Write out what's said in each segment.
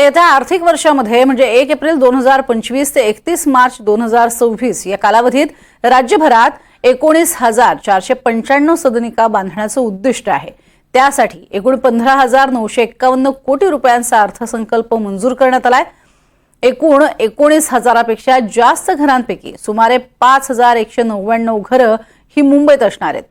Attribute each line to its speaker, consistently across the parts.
Speaker 1: तर येत्या आर्थिक वर्षामध्ये म्हणजे एक एप्रिल दोन हजार पंचवीस ते एकतीस मार्च दोन हजार सव्वीस या कालावधीत राज्यभरात एकोणीस हजार चारशे पंच्याण्णव सदनिका बांधण्याचं उद्दिष्ट आहे. त्यासाठी एकूण पंधरा हजार नऊशे एक्कावन्न कोटी रुपयांचा अर्थसंकल्प मंजूर करण्यात आलाय. एकूण एकोणीस हजारापेक्षा जास्त घरांपैकी सुमारे पाच हजार एकशे नव्याण्णव घरं ही मुंबईत असणार आहेत.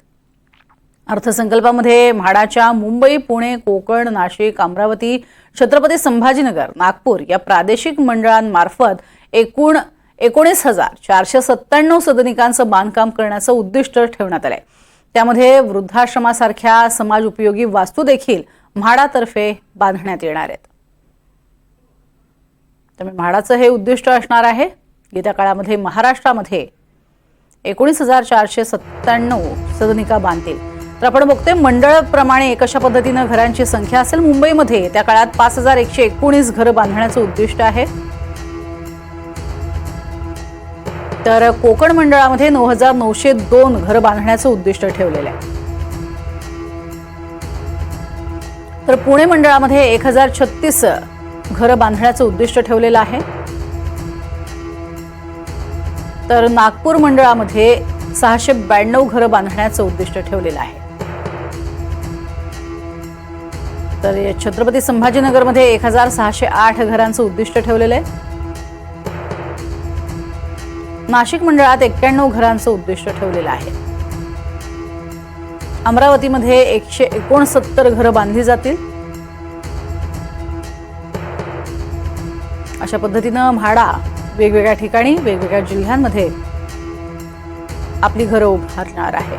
Speaker 1: अर्थसंकल्पामध्ये म्हाडाच्या मुंबई पुणे कोकण नाशिक अमरावती छत्रपती संभाजीनगर नागपूर या प्रादेशिक मंडळांमार्फत एकूण एकोणीस हजार चारशे सत्त्याण्णव सदनिकांचं बांधकाम करण्याचं उद्दिष्ट ठेवण्यात आलंय. त्यामध्ये वृद्धाश्रमासारख्या समाज उपयोगी वास्तू देखील म्हाडातर्फे बांधण्यात येणार आहेत. त्यामुळे म्हाडाचं हे उद्दिष्ट असणार आहे. येत्या काळामध्ये महाराष्ट्रामध्ये एकोणीस हजार चारशे सत्त्याण्णव सदनिका बांधतील. तर आपण बघतोय मंडळप्रमाणे कशा पद्धतीनं घरांची संख्या असेल? मुंबईमध्ये त्या काळात पाच हजार एकशे एकोणीस घरं बांधण्याचं उद्दिष्ट आहे. तर कोकण मंडळामध्ये नऊ हजार नऊशे दोन घरं बांधण्याचं उद्दिष्ट ठेवलेलं आहे. तर पुणे मंडळामध्ये एक हजार छत्तीस घरं बांधण्याचं उद्दिष्ट ठेवलेलं आहे. तर नागपूर मंडळामध्ये सहाशे ब्याण्णव घरं बांधण्याचं उद्दिष्ट ठेवलेलं आहे. तर छत्रपती संभाजीनगरमध्ये एक हजार सहाशे आठ घरांचं उद्दिष्ट ठेवलेलं आहे. नाशिक मंडळात एक्क्याण्णव घरांचं उद्दिष्ट ठेवलेलं आहे. अमरावतीमध्ये एकशे एकोणसत्तर घरं बांधली जातील. अशा पद्धतीनं म्हाडा वेगवेगळ्या ठिकाणी वेगवेगळ्या जिल्ह्यांमध्ये आपली घरं उभारणार आहे.